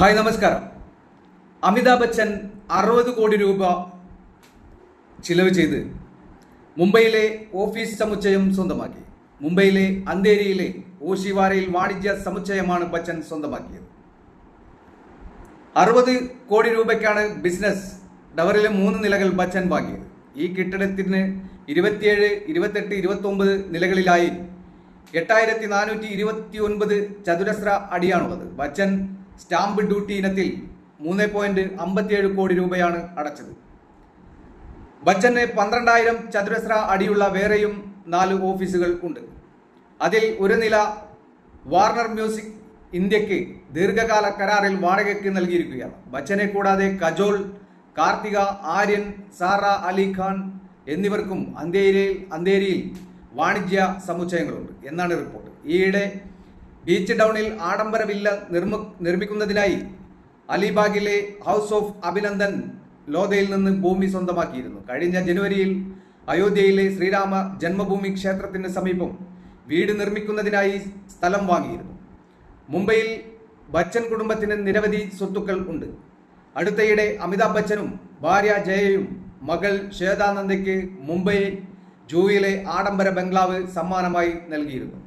Hi നമസ്കാരം. അമിതാഭ് ബച്ചൻ അറുപത് കോടി രൂപ ചിലവ് ചെയ്ത് മുംബൈയിലെ ഓഫീസ് സമുച്ചയം സ്വന്തമാക്കി. മുംബൈയിലെ അന്തേരിയിലെ ഓഷിവാരയിൽ വാണിജ്യ സമുച്ചയമാണ് ബച്ചൻ സ്വന്തമാക്കിയത്. അറുപത് കോടി രൂപയ്ക്കാണ് ബിസിനസ് ടവറിലെ മൂന്ന് നിലകൾ ബച്ചൻ വാങ്ങിയത്. ഈ കെട്ടിടത്തിന് ഇരുപത്തിയേഴ് ഇരുപത്തെട്ട് ഇരുപത്തൊമ്പത് നിലകളിലായി എട്ടായിരത്തി നാനൂറ്റി ഇരുപത്തി ഒൻപത് ചതുരശ്ര അടിയാണുള്ളത്. ബച്ചൻ സ്റ്റാമ്പ് ഡ്യൂട്ടി ഇനത്തിൽ മൂന്ന് പോയിന്റ് അമ്പത്തിയേഴ് കോടി രൂപയാണ് അടച്ചത്. ബച്ചന് പന്ത്രണ്ടായിരം ചതുരശ്ര അടിയുള്ള വേറെയും നാല് ഓഫീസുകൾ ഉണ്ട്. അതിൽ ഒരു നില വാർണർ മ്യൂസിക് ഇന്ത്യയ്ക്ക് ദീർഘകാല കരാറിൽ വാടകയ്ക്ക് നൽകിയിരിക്കുകയാണ്. ബച്ചനെ കൂടാതെ കജോൾ കാർത്തിക ആര്യൻ സാറ അലി ഖാൻ എന്നിവർക്കും അന്തേരിയിൽ അന്തേരിയിൽ വാണിജ്യ സമുച്ചയങ്ങളുണ്ട് എന്നാണ് റിപ്പോർട്ട്. ഈയിടെ ബീച്ച് ടൗണിൽ ആഡംബര വില്ല നിർമ്മ നിർമ്മിക്കുന്നതിനായി അലിബാഗിലെ ഹൗസ് ഓഫ് അഭിനന്ദൻ ലോധയിൽ നിന്ന് ഭൂമി സ്വന്തമാക്കിയിരുന്നു. കഴിഞ്ഞ ജനുവരിയിൽ അയോധ്യയിലെ ശ്രീരാമ ജന്മഭൂമി ക്ഷേത്രത്തിന് സമീപം വീട് നിർമ്മിക്കുന്നതിനായി സ്ഥലം വാങ്ങിയിരുന്നു. മുംബൈയിൽ ബച്ചൻ കുടുംബത്തിന് നിരവധി സ്വത്തുക്കൾ ഉണ്ട്. അടുത്തയിടെ അമിതാഭ് ബച്ചനും ഭാര്യ ജയയും മകൾ ശ്വേതാനന്ദയ്ക്ക് മുംബൈ ജൂയിലെ ആഡംബര ബംഗ്ലാവ് സമ്മാനമായി നൽകിയിരുന്നു.